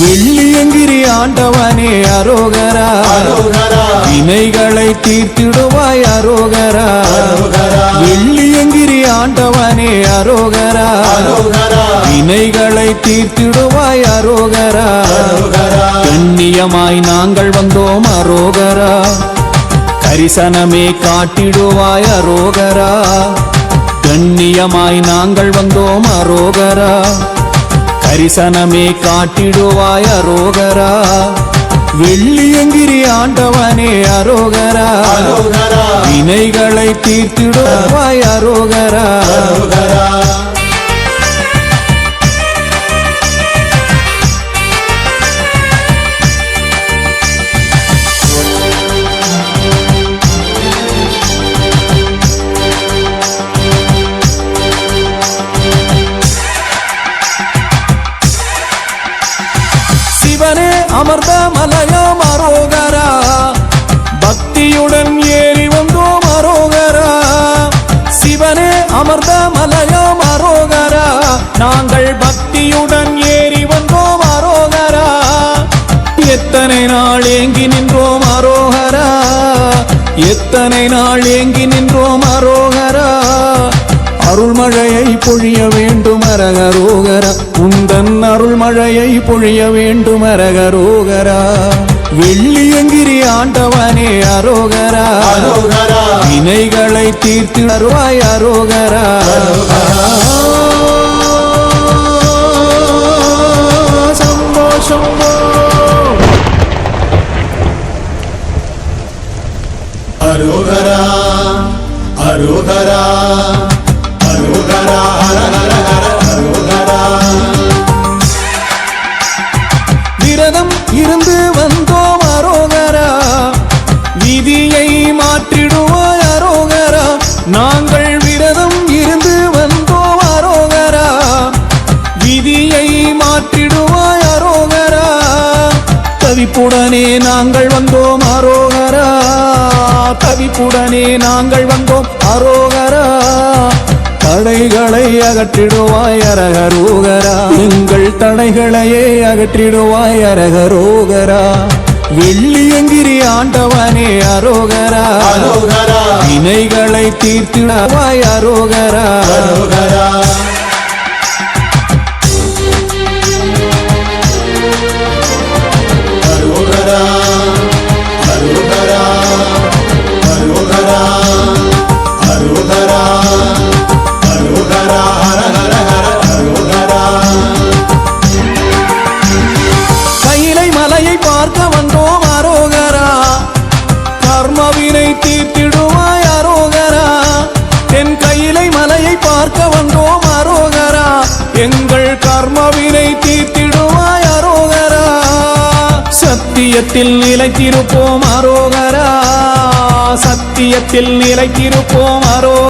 வெள்ளியங்கிரி ஆண்டவனே அரோகரா. வினைகளை தீர்த்திடுவாய் அரோகரா. வெள்ளியங்கிரி ஆண்டவனே அரோகரா. வினைகளை தீர்த்திடுவாய் அரோகரா. கண்ணியமாய் நாங்கள் வந்தோம் அரோகரா. தரிசனமே காட்டிடுவாய் அரோகரா. கண்ணியமாய் நாங்கள் வந்தோம் அரோகரா. கரிசனமே காட்டிடுவாய் அரோகரா. வெள்ளியங்கிரி ஆண்டவனே அரோகரா. அரோகரா. வினைகளை தீர்த்திடுவாய் அரோகரா. மலையாம் அரோகரா பக்தியுடன் ஏறி வந்தோம் அரோகரா சிவனே அமர்ந்த மலையாம் அரோகரா நாங்கள் பக்தியுடன் ஏறி வந்தோம் அரோகரா எத்தனை நாள் ஏங்கி நின்றோம் அரோகரா எத்தனை நாள் ஏங்கி நின்றோம் அரோகரா அருள்மழையை பொழியவே வேண்டும் அரகரோகரா உந்தன் அருள்மழையை பொழிய வேண்டும் அரகரோகரா வெள்ளியங்கிரி ஆண்டவனே அரோகரா. வினைகளை தீர்த்து வருவாய் அரோகரா. சந்தோஷம் அரோகரா அரோகரா அரோகரா. விதியை மாற்றிடுவாய் அரோகரா. தவிப்புடனே நாங்கள் வந்தோம் அரோகரா. தவிப்புடனே நாங்கள் வந்தோம் அரோகரா. தடைகளை அகற்றிடுவாய் அரகரோகரா. எங்கள் தடைகளையே அகற்றிடுவாய் அரகரோகரா. வெள்ளியங்கிரி ஆண்டவனே அரோகரா. அரோகரா. வினைகளை தீர்த்திடுவாய் அரோகரா. அரோகரா. பார்க்க வந்தோம் அரோகரா. எங்கள் கர்மவினை தீர்த்திடுவாய் அரோகரா. சத்தியத்தில் நிலைத்திருப்போம் அரோகரா. சத்தியத்தில் நிலைத்திருப்போம் அரோ